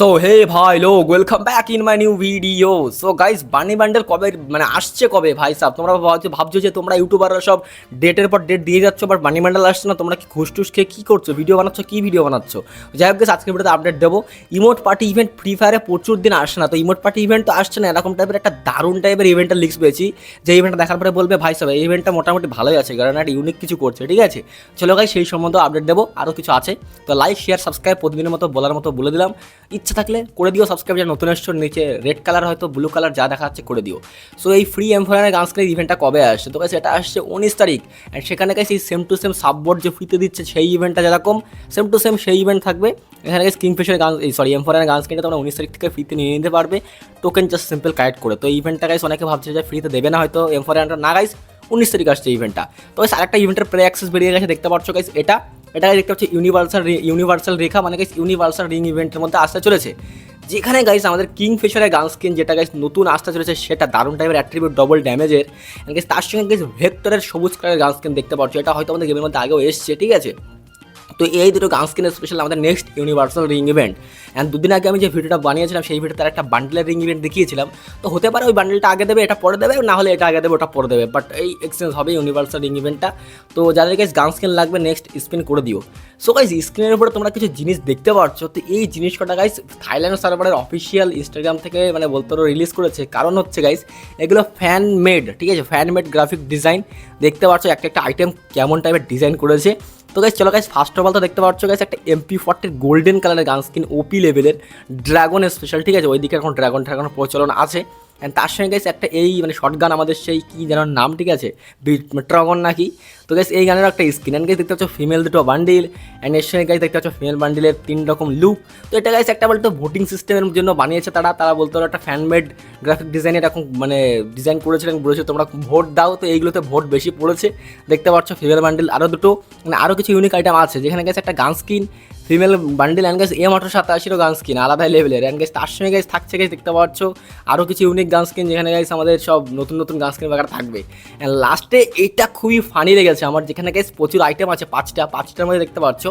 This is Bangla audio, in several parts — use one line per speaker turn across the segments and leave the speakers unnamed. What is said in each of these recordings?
সো হে ভাই লোক welcome back in my new video so guys bunny bundle কবে মানে আসছে কবে, ভাই সাহেব তোমরা হয়তো ভাবছ যে তোমরা ইউটিউবাররা সব ডেটের পর ডেট দিয়ে যাচ্ছ বাট বানি বান্ডেল আসছে না, তোমরা কি ঘুষ টুস খেয়ে কী করছ? ভিডিও বানাচ্ছ, কী ভিডিও বানাচ্ছ? যাই হোক আজকের ভিডিওতে আপডেট দেবো। ইমোট পার্টি ইভেন্ট ফ্রি ফায়ারে প্রচুর দিন আসছে না, তো ইমোট পার্টি ইভেন্ট তো আসছে না, এরকম টাইপের একটা দারুণ টাইপের ইভেন্টের লিক্স পেয়েছি, যে ইভেন্টটা দেখার পরে বলবে, ভাই সাহেব এই ইভেন্টটা মোটামুটি ভালোই আছে, কারণ একটা ইউনিক কিছু করছে, ঠিক আছে? চলো গাই সেই সম্বন্ধে আপডেট দেবো আরও কিছু আছে, তো লাইক শেয়ার সাবস্ক্রাইব প্রতিদিনের মতো বলার মতো বলে দিলাম। ইচ্ছা থাকলে করে দিও সাবস্ক্রাইব যা নতুন এসছো, নিচে রেড কালার হয়তো ব্লু কালার যা দেখা যাচ্ছে করে দিও। সো এই ফ্রি এমফোয়ারের গানস্ক্রের ইভেন্টটা কবে আসছে? তো গাইস এটা আসছে উনিশ তারিখ। অ্যান্ড সেখানে গাইস এই সেম টু সেম সাববোর্ড যে ফ্রিতে দিচ্ছে সেই ইভেন্টটা যেরকম সেম টু সেম সেই ইভেন্ট থাকবে। এখানে গাইস কিংফিশার গান এই সরি এমফোয়ারের গান স্ক্রিনটা তোমরা উনিশ তারিখ থেকে ফ্রিতে নিয়ে নিতে পারবে। টোকেন জাস্ট সিম্পল কালেক্ট করে। তো এই ইভেন্টটা গাইস অনেকে ভাবছে যে ফ্রিতে দেবে না হয়তো এমফোয়ারের না গাইস উনিশ তারিখ আসছে ইভেন্টটা তো গাইস আরেকটা ইভেন্টের প্রে অ্যাক্সেস বেরিয়ে গেছে, দেখতে পাচ্ছ গাইস এটা। এটা দেখতে পাচ্ছি ইউনিভার্সাল ইউনিভার্সাল রেখা মানে গাইস ইউনিভার্সাল রিং ইভেন্টের মধ্যে আসতে চলেছে। যেখানে গাইস আমাদের কিং ফিশারের গান স্কিন যেটা গাইস নতুন আসতে চলেছে, সেটা দারুণ টাইপের অ্যাট্রিবিউট ডবল ড্যামেজের গাইস তার সঙ্গে গাইস ভেক্টরের সবুজ কালারের গান স্কিন দেখতে পাচ্ছি, এটা হয়তো আমাদের গেমের মধ্যে আগেও এসছে, ঠিক আছে? তো এই দুটো গান স্কিনের স্পেশাল আমাদের next universal ring event and দুদিন আগে আমি যে ভিডিওটা বানিয়েছিলাম, সেই ভিডিওতে একটা বান্ডেলের রিং ইভেন্ট দেখিয়েছিলাম। তো হতে পারে ওই বান্ডেলটা আগে দেবে, এটা পরে দেবে, না হলে এটা আগে দেবে, ওটা পরে দেবে। বাট এই এক্সচেঞ্জ হবে ইউনিভার্সাল রিং ইভেন্টটা তো যাদের কাছে গান স্কিন লাগবে নেক্সট স্পিন করে দিও। সো গাইজ স্ক্রিনের উপরে তোমরা কিছু জিনিস দেখতে পাচ্ছ। তো এই জিনিস কটা গাইজ থাইল্যান্ড সার্ভারের অফিসিয়াল ইনস্টাগ্রাম থেকে মানে বলতে পারো রিলিজ করেছে। কারণ হচ্ছে গাইজ এগুলো ফ্যান মেড ঠিক আছে? ফ্যান মেড গ্রাফিক ডিজাইন দেখতে পাচ্ছ একটা একটা আইটেম কেমন টাইপের ডিজাইন করেছে। তো গাইজ চলো গাইজ ফার্স্ট অফ অল তো দেখতে পাচ্ছ গাইজ একটা এমপি ফর্টির গোল্ডেন কালারের গান স্কিন ওপি লেভেলের ড্রাগন স্পেশাল ঠিক আছে? ওইদিকে এখন ড্রাগন ড্রাগন প্রচলন আছে। অ্যান্ড তার সঙ্গে গেছে একটা এই মানে শর্ট গান আমাদের সেই কী যেন নাম, ঠিক আছে? ড্রাগন নাকি? তো গেছে এই গানের একটা স্ক্রিন অ্যান্ড গেছে দেখতে পাচ্ছ ফিমেল দুটো বান্ডিল অ্যান্ড এর সঙ্গে গাইজ দেখতে পাচ্ছ ফিমেল বান্ডিলের তিন রকম লুক তো এটা গাইছে একটা বলতো ভোটিং সিস্টেমের জন্য বানিয়েছে তারা। তারা বলতে পারো একটা ফ্যানমেড গ্রাফিক ডিজাইন এরকম মানে ডিজাইন করেছিলেন বলেছে, তোমরা ভোট দাও। তো এইগুলোতে ভোট বেশি পড়েছে। দেখতে পাচ্ছ ফিমেল বান্ডিল আরও দুটো মানে আরও কিছু ইউনিক আইটেম আছে। যেখানে গেছে একটা gun skin female bundle and গাছ এম আঠারো সাতাশিরও গান স্কিন আলাদা লেভেলের অ্যান্ড গাছ তার সঙ্গে গাছ থাকছে গাছ দেখতে পাচ্ছ আরও কিছু ইউনিক গান স্কিন যেখানে গাইস আমাদের সব নতুন নতুন গান স্কিন বাগার থাকবে। অ্যান্ড লাস্টে এটা খুবই ফানি লেগেছে। আমার যেখানে গাইস প্রচুর আইটেম আছে, পাঁচটা, পাঁচটার মধ্যে দেখতে পাচ্ছ।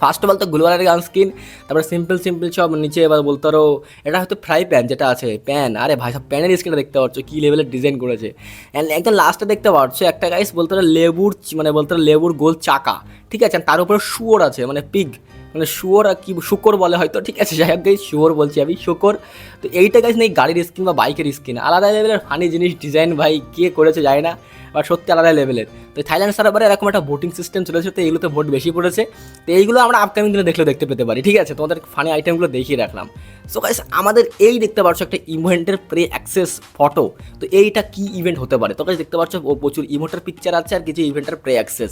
ফার্স্ট অফ অল তো গ্লোয়ারের গান স্কিন তারপরে সিম্পল সিম্পল সব নিচে এবার বলতে পারো, এটা হয়তো ফ্রাই প্যান যেটা আছে প্যান আরে ভাই, সব প্যানের স্কিনটা দেখতে পাচ্ছ, কী লেভেলের ডিজাইন করেছে। অ্যান্ড একদম লাস্টে দেখতে পাচ্ছ, একটা গাইস বলতে পারো লেবুর মানে বলতে পারো লেবুর গোল চাকা, ঠিক আছে? তার উপরে শুয়োর আছে মানে পিগ মানে শুয়োর আর কি, শুকর বলে হয়তো, ঠিক আছে? যাই হোক শুয়োর বলছি আমি, শুকর। তো এইটা গাইস নেই গাড়ির স্কিন বা বাইকের স্কিন আলাদা লেভেলের ফানি জিনিস ডিজাইন ভাই কে করেছে যায় না, বা সত্যি আলাদা লেভেলের তো থাইল্যান্ড সার্ভারে এরকম একটা ভোটিং সিস্টেম চলেছে, তো এইগুলোতে ভোট বেশি পড়েছে। তো এইগুলো আমরা আপকামিং দিনে দেখলে দেখতে পেতে পারি, ঠিক আছে? তোমাদের ফানি আইটেমগুলো দেখিয়ে রাখলাম। সো গাইস আমাদের এই দেখতে পাচ্ছ একটা ইভেন্টের প্রে অ্যাক্সেস ফটো তো এইটা কি ইভেন্ট হতে পারে? তো গাইস দেখতে পাচ্ছ, ও প্রচুর ইমোটের পিকচার আছে আর কিছু ইভেন্টের প্রে অ্যাক্সেস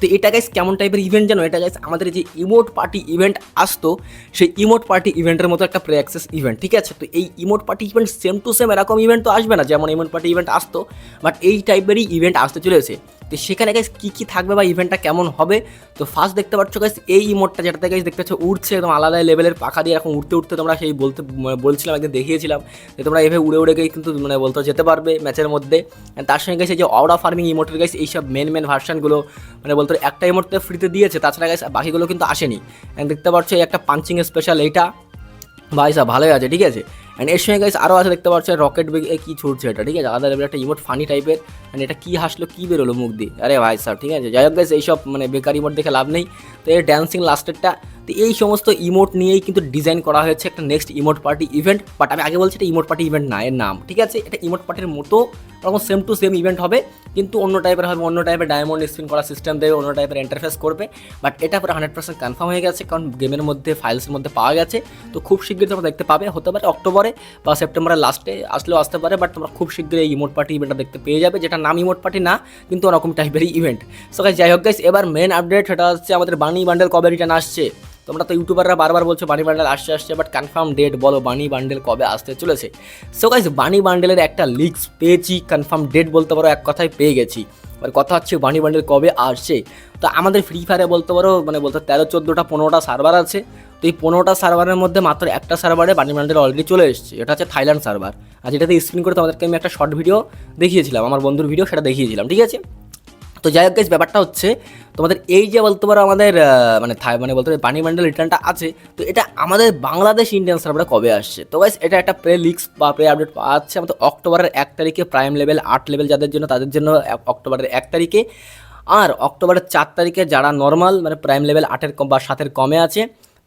তো এটা গাইস কেমন টাইপের ইভেন্ট জানো? এটা গাইস আমাদের যে ইমোট পার্টি ইভেন্ট আসতো, সেই ইমোট পার্টি ইভেন্টের মতো একটা প্রে অ্যাক্সেস ইভেন্ট ঠিক আছে? তো এই emote party event same to same এরকম ইভেন্ট তো আসবে না, যেমন ইমোট পার্টি ইভেন্ট আসতো বাট এই টাইপেরই ইভেন্ট আসতে চলেছে। তো সেখানে গাইস কী কী থাকবে বা ইভেন্টটা কেমন হবে? তো ফার্স্ট দেখতে পাচ্ছ গাইস এই ইমোটটা যেটাতে গাইস দেখতে পাচ্ছ উড়ছে একদম আলাদা লেভেলের পাখা দিয়ে এখন উঠতে উঠতে তোমরা সেই বলতে মানে বলছিলাম একদিন দেখিয়েছিলাম যে তোমরা এভাবে উড়ে উড়ে গিয়ে কিন্তু মানে বলতে যেতে পারবে ম্যাচের মধ্যে। তার সঙ্গে গেছে যে অওরা ফার্মিং ইমোটের গাইস এইসব মেন মেন ভার্সানগুলো মানে বলতে একটা ইমোটতে ফ্রিতে দিয়েছে, তাছাড়া গাইস বাকিগুলো কিন্তু আসেনি। দেখতে পাচ্ছ এই একটা পাঞ্চিং স্পেশাল এইটা। ভাই সাহেব, ভালোই আছে, ঠিক আছে? অ্যান্ড এর সঙ্গে গাইস আরও আছে দেখতে পাচ্ছ রকেট বেগে কী ছুটছে এটা, ঠিক আছে? আলাদা লেভেল একটা ইমোট ফানি টাইপের অ্যান্ড এটা কী হাসলো, কী বেরোলো মুখ দিয়ে? আরে ভাই স্যার ঠিক আছে? যাই হোক গাইস এইসব মানে বেকার ইমোট দেখে লাভ নেই। তো এর ড্যান্সিং লাস্টেরটা তো এই সমস্ত ইমোট নিয়েই কিন্তু ডিজাইন করা হয়েছে একটা next emote party event but আমি আগে বলছি এটা ইমোট পার্টি ইভেন্ট না, এর নাম, ঠিক আছে? এটা ইমোট পার্টির মতো ওরকম সেম টু সেম ইভেন্ট হবে, কিন্তু অন্য টাইপের হবে, অন্য টাইপের ডায়মন্ড স্পিন করা সিস্টেম দেবে, অন্য টাইপের ইন্টারফেস করবে বাট এটা পুরো হান্ড্রেড পার্সেন্ট কনফার্ম হয়ে গেছে, কারণ গেমের মধ্যে ফাইলসের মধ্যে পাওয়া গেছে, তো খুব শীঘ্রই তোমরা দেখতে পাবে, হতে পারে অক্টোবরে বা সেপ্টেম্বরের লাস্টে আসলেও আসতে পারে বাট তোমরা খুব শীঘ্রই এই ইমোট পার্টি ইভেন্টটা দেখতে পেয়ে যাবে যেটা নাম ইমোট পার্টি না, কিন্তু ওরকম টাইপেরই ইভেন্ট সো যাই হোক গাইস এবার মেন আপডেট সেটা হচ্ছে আমাদের বানি বান্ডেল কবে রিটার্ন আসছে তোমরা তো ইউটিউবাররা বারবার বলছো বানি বান্ডেল আসছে আসছে বাট কনফার্ম ডেট বলো বানি বান্ডেল কবে আসতে চলেছে। সো গাইজ বানি বান্ডেলের একটা লিক্স পেয়েছি কনফার্ম ডেট বলতে পারো, এক কথায় পেয়ে গেছি। এবার কথা হচ্ছে বানি বান্ডেল কবে আসছে। তো আমাদের ফ্রি ফায়ারে বলতে পারো মানে বলতে তেরো, চোদ্দোটা, পনেরোটা সার্ভার আছে। তো এই পনেরোটা সার্ভারের মধ্যে মাত্র একটা সার্ভারে বানি বান্ডেল অলরেডি চলে এসেছে, এটা হচ্ছে থাইল্যান্ড সার্ভার আর যেটাতে স্ক্রিন করে তোমাদেরকে আমি একটা শর্ট ভিডিও দেখিয়েছিলাম, আমার বন্ধুর ভিডিও সেটা দেখিয়েছিলাম, ঠিক আছে? তো যাই হোক গেছে ব্যাপারটা হচ্ছে তোমাদের এই যে বলতে পারো আমাদের মানে মানে বলতে পারো বানি বান্ডেল রিটার্নটা আছে, তো এটা আমাদের বাংলাদেশ ইন্ডিয়ান সার্ভারে কবে আসছে? তো গাইস এটা একটা প্রে লিক্স বা প্রে আপডেট পাওয়া যাচ্ছে আমাদের অক্টোবরের এক তারিখে প্রাইম লেভেল আট লেভেল যাদের জন্য, তাদের জন্য অক্টোবরের এক তারিখে। আর অক্টোবরের চার তারিখে যারা নর্মাল মানে প্রাইম লেভেল আটের কম বা সাতের কমে আছে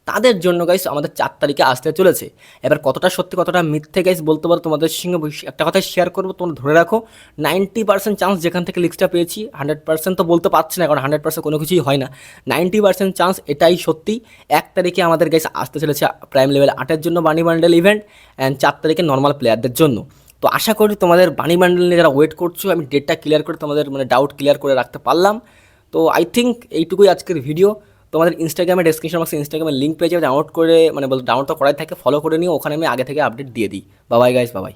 তাদের জন্য গাইস আমাদের চার তারিখে আসতে চলেছে। এবার কতটা সত্যি, কতটা মিথ্যে গাইস বলতে পারো, তোমাদের সঙ্গে একটা কথা শেয়ার করব, তোমরা ধরে রাখো। নাইনটি পার্সেন্ট চান্স যেখান থেকে লিক্সটা পেয়েছি হান্ড্রেড পার্সেন্ট তো বলতে পারছি না, কারণ হান্ড্রেড পার্সেন্ট কোনো কিছুই হয় না। নাইনটি পার্সেন্ট চান্স এটাই সত্যি। এক তারিখে আমাদের গাইস আসতে চলেছে প্রাইম লেভেল আটের জন্য বানি বান্ডেল ইভেন্ট অ্যান্ড চার তারিখে নর্মাল প্লেয়ারদের জন্য। তো আশা করি তোমাদের বানি বান্ডেল নিয়ে যারা ওয়েট করছ, আমি ডেটটা ক্লিয়ার করে তোমাদের মানে ডাউট ক্লিয়ার করে রাখতে পারলাম। তো আই থিঙ্ক এইটুকুই আজকের ভিডিও তোমাদের ইনস্টাগ্রামে ডেসক্রিপশন বক্সে ইনস্টাগ্রামের লিঙ্ক পেয়ে যাবে ডাউনলোড করে মানে বলতে ডাউনলোড তো করাই থাকে ফলো করে নিয়ে ওখানে আমি আগে থেকে আপডেট দিয়ে দিই। বাবাই গাইস বাবাই